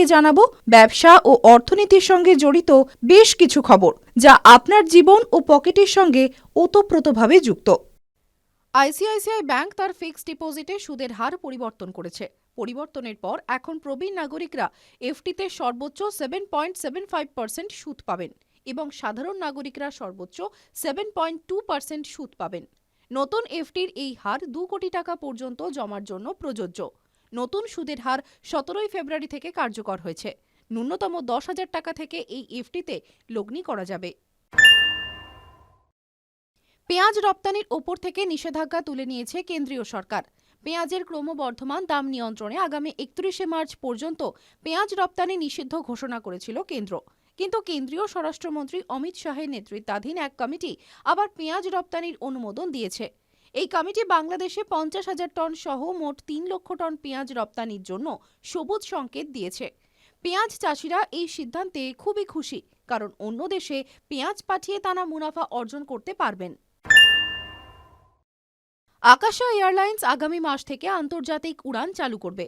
আপনাকে জানাব, ব্যবসা ও অর্থনীতির সঙ্গে জড়িত বেশ কিছু খবর, যা আপনার জীবন ও পকেটের সঙ্গে ওতপ্রোতভাবে যুক্ত। আইসিআইসিআই ব্যাংক তার ফিক্সড ডিপোজিটে সুদের হার পরিবর্তন করেছে। পরিবর্তনের পর এখন প্রবীণ নাগরিকরা এফটিতে সর্বোচ্চ seven point seven five percent সুদ পাবেন এবং সাধারণ নাগরিকরা সর্বোচ্চ সেভেন পয়েন্ট টু পার্সেন্ট সুদ পাবেন। নতুন এফটির এই হার দু কোটি টাকা পর্যন্ত জমার জন্য প্রযোজ্য। নতুন সুদের হার সতেরোই ফেব্রুয়ারি থেকে কার্যকর হয়েছে। ন্যূনতম দশ হাজার টাকা থেকে এই এফটিতে লগ্নি করা যাবে। পেঁয়াজ রপ্তানির ওপর থেকে নিষেধাজ্ঞা তুলে নিয়েছে কেন্দ্রীয় সরকার। পেঁয়াজের ক্রমবর্ধমান দাম নিয়ন্ত্রণে আগামী একত্রিশে মার্চ পর্যন্ত পেঁয়াজ রপ্তানি নিষিদ্ধ ঘোষণা করেছিল কেন্দ্র। কিন্তু কেন্দ্রীয় স্বরাষ্ট্রমন্ত্রী অমিত শাহের নেতৃত্বাধীন এক কমিটি আবার পেঁয়াজ রপ্তানির অনুমোদন দিয়েছে। এই কমিটি বাংলাদেশে পঞ্চাশ হাজার টন সহ মোট তিন লক্ষ টন পেঁয়াজ রপ্তানির জন্য সবুজ সংকেত দিয়েছে। পেঁয়াজ চাষিরা এই সিদ্ধান্তে খুবই খুশি, কারণ অন্য দেশে পেঁয়াজ পাঠিয়ে তারা মুনাফা অর্জন করতে পারবেন। আকাশা এয়ারলাইন্স আগামী মাস থেকে আন্তর্জাতিক উড়ান চালু করবে।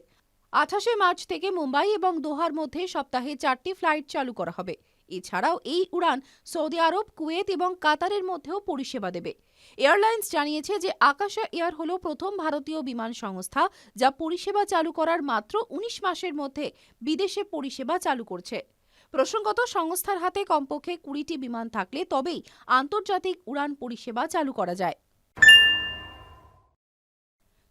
আঠাশে মার্চ থেকে মুম্বাই এবং দোহার মধ্যে সপ্তাহে চারটি ফ্লাইট চালু করা হবে। এছাড়াও এই উড়ান সৌদি আরব, কুয়েত এবং কাতারের মধ্যেও পরিষেবা দেবে। এয়ারলাইন্স জানিয়েছে যে আকাশা এয়ার হল প্রথম ভারতীয় বিমান সংস্থা যা পরিষেবা চালু করার মাত্র উনিশ মাসের মধ্যে বিদেশে পরিষেবা চালু করছে। প্রসঙ্গত, সংস্থার হাতে কমপক্ষে কুড়িটি বিমান থাকলে তবেই আন্তর্জাতিক উড়ান পরিষেবা চালু করা যায়।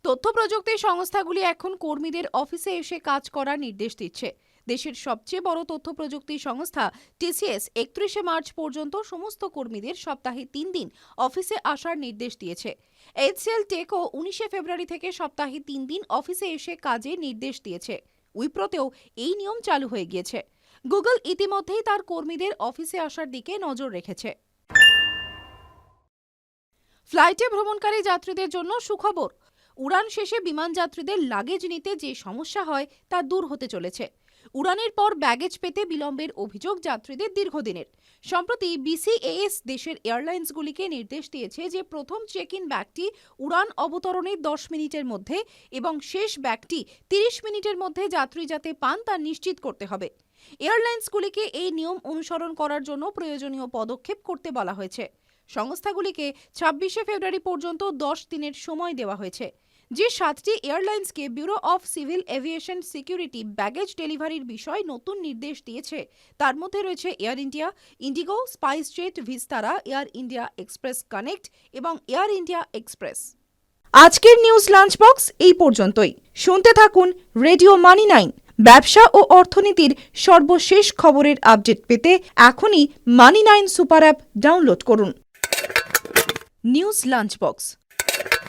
তথ্য প্রযুক্তি সংস্থাগুলি এখন কর্মীদের অফিসে এসে কাজ করার নির্দেশ দিচ্ছে। দেশের সবচেয়ে বড় তথ্য প্রযুক্তি সংস্থা টিসিএস একত্রিশে মার্চ পর্যন্ত সমস্ত কর্মীদের সপ্তাহে তিন দিন অফিসে আসার নির্দেশ দিয়েছে। এইচসিএল টেকও উনিশে ফেব্রুয়ারি থেকে সপ্তাহে তিন দিন অফিসে এসে কাজে নির্দেশ দিয়েছে। উইপ্রোতেও এই নিয়ম চালু হয়ে গিয়েছে। গুগল ইতিমধ্যেই তার কর্মীদের অফিসে আসার দিকে নজর রেখেছে। ফ্লাইটে ভ্রমণকারী যাত্রীদের জন্য সুখবর। উড়ান শেষে বিমান যাত্রীদের লাগেজ নিতে যে সমস্যা হয় তা দূর হতে চলেছে। উড়ানের পর ব্যাগেজ পেতে বিলম্বের অভিযোগ যাত্রীদের দীর্ঘদিনের। সম্প্রতি বিসিএএস দেশের এয়ারলাইন্সগুলিকে নির্দেশ দিয়েছে যে, প্রথম চেক ইন ব্যাগটি উড়ান অবতরণের দশ মিনিটের মধ্যে এবং শেষ ব্যাগটি তিরিশ মিনিটের মধ্যে যাত্রী যাতে পান তা নিশ্চিত করতে হবে। এয়ারলাইন্সগুলিকে এই নিয়ম অনুসরণ করার জন্য প্রয়োজনীয় পদক্ষেপ করতে বলা হয়েছে। সংস্থাগুলিকে ছাব্বিশে ফেব্রুয়ারি পর্যন্ত দশ দিনের সময় দেওয়া হয়েছে। যে সাতটি এয়ারলাইন্সকে bureau of civil aviation security baggage ডেলিভারির বিষয়ে নতুন নির্দেশ দিয়েছে। তার মধ্যে রয়েছে Air India, IndiGo, Spice Jet, Vistara, Air India Express Connect এবং এয়ার ইন্ডিয়া এক্সপ্রেস। আজকের নিউজ লাঞ্চ বক্স এই পর্যন্তই। শুনতে থাকুন রেডিও মানি নাইন, ব্যবসা ও অর্থনীতির সর্বশেষ খবরের আপডেট পেতে এখনই money nine super app download করুন। News lunch box